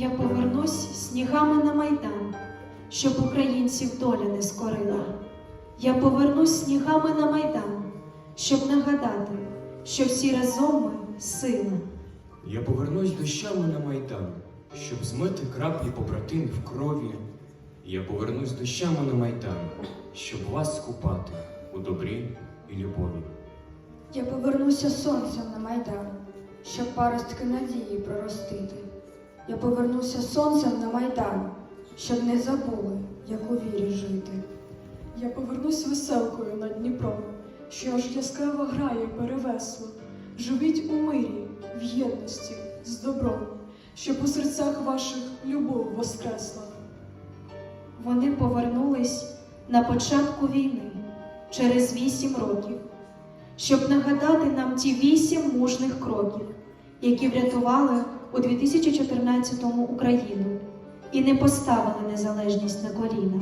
Я повернусь снігами на майдан, щоб українців доля не скорила. Я повернусь снігами на майдан, щоб нагадати, що всі разом ми сила. Я повернусь дощами на майдан, щоб змити краплі побратимів крові. Я повернусь дощами на майдан, щоб вас скупати у добрі і любові. Я повернуся сонцем на майдан, щоб паростки надії проростити. Я повернуся сонцем на майдан, щоб не забули, як у вірі жити. Я повернусь веселкою над Дніпром, що аж яскраво грає перевесло. Живіть у мирі, в єдності, з добром, щоб у серцях ваших любов воскресла. Вони повернулись на початку війни через вісім років, щоб нагадати нам ті вісім мужних кроків, які врятували у 2014-му Україну і не поставили незалежність на коліна.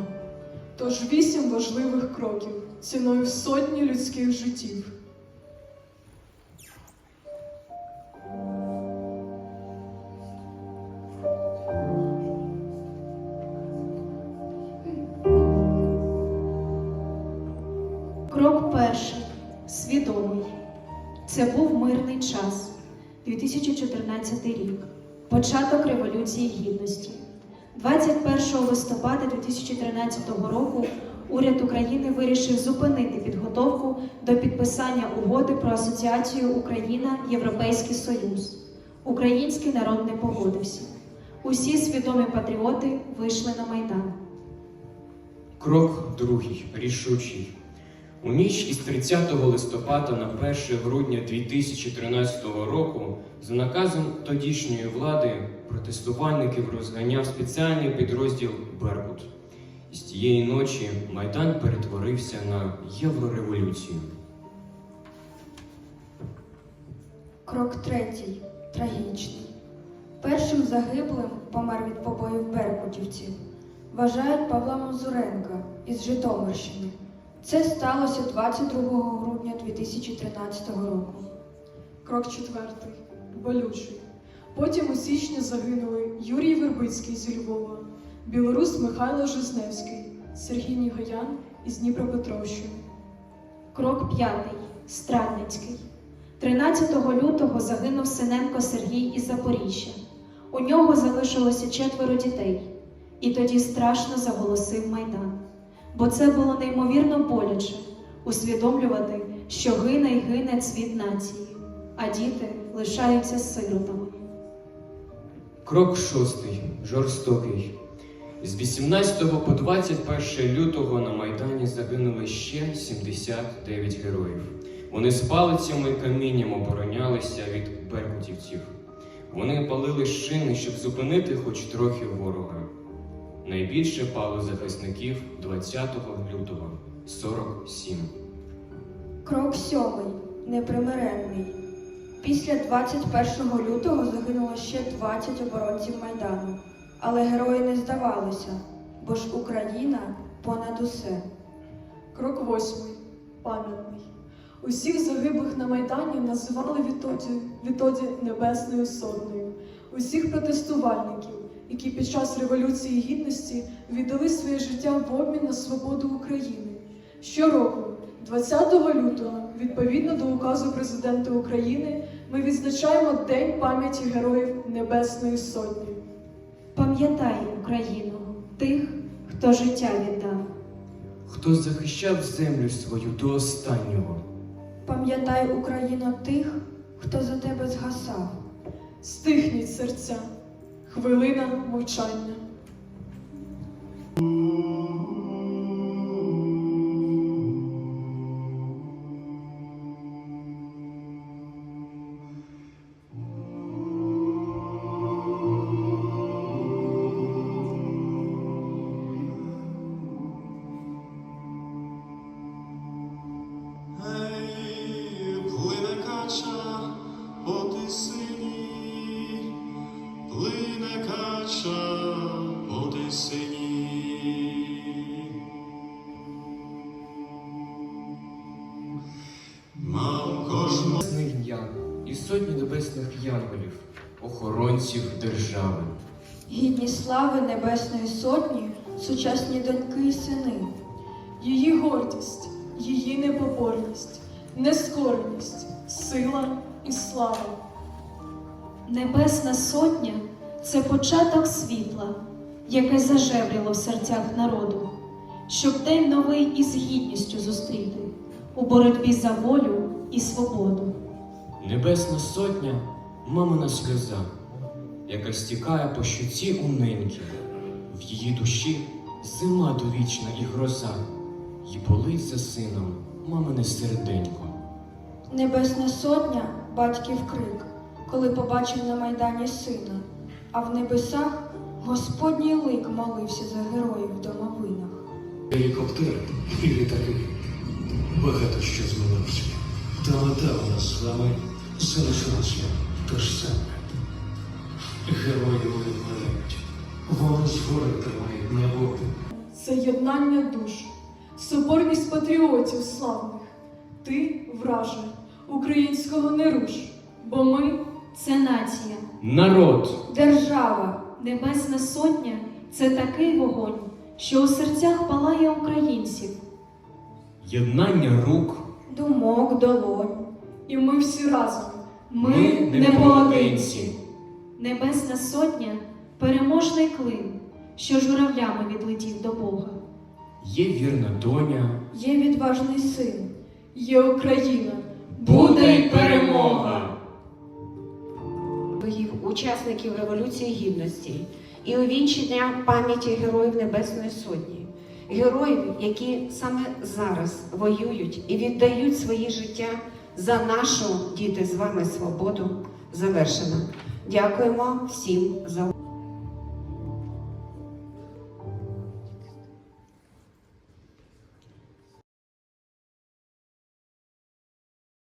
Тож вісім важливих кроків ціною в сотні людських життів. Крок перший свідомий. Це був мирний час, 2014 рік, початок Революції Гідності. 21 листопада 2013 року уряд України вирішив зупинити підготовку до підписання угоди про асоціацію Україна Європейський Союз. Український народ не погодився. Усі свідомі патріоти вийшли на майдан. Крок другий, рішучий. У ніч із 30 листопада на 1 грудня 2013 року за наказом тодішньої влади протестувальників розганяв спеціальний підрозділ Беркут. З тієї ночі Майдан перетворився на єврореволюцію. Крок третій трагічний. Першим загиблим помер від побоїв беркутівців. Вважають Павла Мазуренка із Житомирщини. Це сталося 22 грудня 2013 року. Крок четвертий болючий. Потім у січні загинули Юрій Вербицький зі Львова, білорус Михайло Жизневський, Сергій Нігоян із Дніпропетровщини. Крок п'ятий Страдницький. 13 лютого загинув Синенко Сергій із Запоріжжя. У нього залишилося четверо дітей, і тоді страшно заголосив Майдан. Бо це було неймовірно боляче усвідомлювати, що гине й гине цвіт нації, а діти лишаються сиротами. Крок шостий, жорстокий. З 18 по 21 лютого на Майдані загинули ще 79 героїв. Вони з палицями і камінням оборонялися від беркутівців. Вони палили шини, щоб зупинити хоч трохи ворога. Найбільше пало захисників 20 лютого 47. Крок сьомий непримиренний. Після 21 лютого загинуло ще 20 оборонців Майдану. Але герої не здавалися, бо ж Україна понад усе. Крок восьмий пам'ятний. Усіх загиблих на Майдані називали відтоді, відтоді Небесною Сотнею. Усіх протестувальників, які під час Революції Гідності віддали своє життя в обмін на свободу України. Щороку, 20 лютого, відповідно до указу президента України, ми відзначаємо День пам'яті героїв Небесної Сотні. Пам'ятай Україну, тих, хто життя віддав. Хто захищав землю свою до останнього? Пам'ятай Україно тих, хто за тебе згасав. Стихніть серця, хвилина мовчання. І сотні небесних янголів, охоронців держави. Гідні слави Небесної Сотні, сучасні доньки і сини. Її гордість, її непоборність, нескореність, сила і слава. Небесна сотня це початок світла, яке зажевріло в серцях народу, щоб день новий із гідністю зустріти у боротьбі за волю і свободу. Небесна сотня мамина сльоза, яка стікає по щуці у неньки. В її душі зима довічна і гроза, й болить за сином мамине серденько. Небесна Сотня батьків крик, коли побачив на майдані сина, а в небесах Господній лик молився за героїв в домовинах. Гелікоптери і літаки. Багато що змінилося. Та мета у нас з вами залишилася те ж саме. Герої вони вмирають. Вони згори тримають небо. Це єднання душ, соборність патріотів славних. Ти, враже, українського не руш, бо ми Це нація. Народ! Держава, Небесна сотня це такий вогонь, що у серцях палає українців. Єднання рук. думок, долонь. І ми всі разом. Ми, Ми не поодинці. Небесна сотня переможний клин, що журавлями відлетів до Бога. Є вірна доня. Є відважний син. Є Україна. Буде й перемога! Їх учасників Революції Гідності і увінчення пам'яті Героїв Небесної Сотні, героїв, які саме зараз воюють і віддають свої життя за нашу діти з вами свободу, завершена. Дякуємо всім за увагу.